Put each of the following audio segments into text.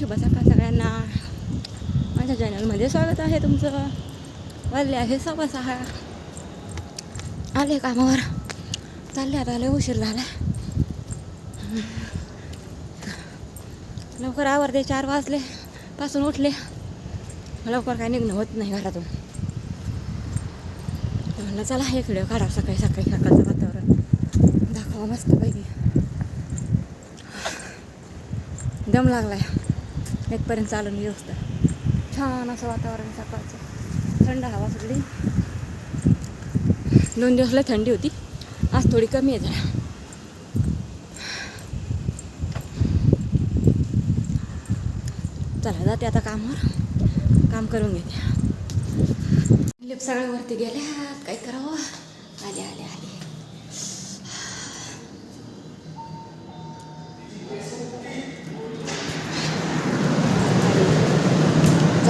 शुभ सकाळ सगळ्यांना. माझ्या चॅनलमध्ये स्वागत आहे तुमचं. वाजले आहे सव्वा सहा. आले कामावर. चालले आता आले उशीर झाला लवकर आवरते चार वाजले पासून उठले. लवकर काय निघणं होत नाही घरातून. म्हणलं चला एक व्हिडिओ काढा सकाळी सकाळी सकाळचं वातावरण. दाखवा मस्त पैकी दम लागलाय. इथपर्यंत चालून व्यवस्था छान असं वातावरण सकाळचं. थंड हवा सगळी. दोन दिवसला थंडी होती. आज थोडी कमी आहे जरा. चला जाते आता कामावर. काम करून घेते. लिप सगळ्या वरती गेल्या काय करावं? आले आले आले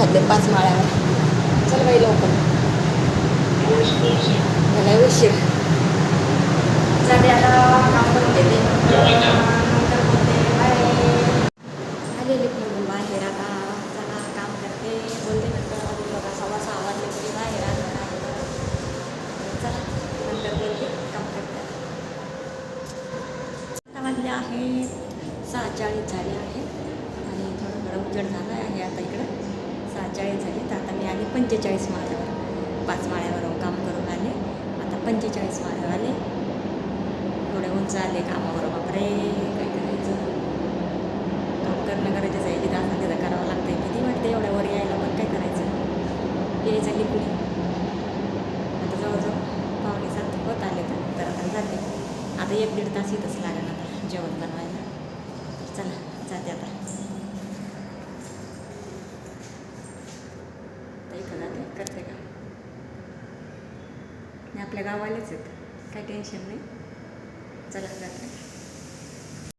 चालले पाच माळ्यावर. चल बाई लवकर. झालाय उशीर. जाते आता काम करून घेते. आलेले बाहेर आता. चला काम करते. बोलते नंतर अजून बघा सव्वा सहा वाजले तरी बाहेर आलं. चला नंतर बोलते. काम करते आता. वाजले आहेत सहा चाळीस झाले आहेत आणि थोडं थोडं उजेड झालं आहे आता इकडं. चाळीस झाले. तर आता मी आले पंचेचाळीस माळ्यावर. पाच माळ्यावर काम करून आले. आता पंचेचाळीस माळ्यावर आले थोडे उंच आले कामावर बापरे. काय करायचं काम करणं गरजेचं आहे. जिथं असं तिथं करावं लागतंय. किती वाटते एवढ्या वर यायला पण काय करायचं? यायचं लिकून आता जवळजवळ पाहुणे सात होत आले तर तर आता जाते. आता एक दीड तास इथंच लागेल आता जेवण बनवायला. चला जाते आता तर इथं जाते करते का? नाही आपल्या गावालेच आहेत काही टेन्शन नाही. चला जाते.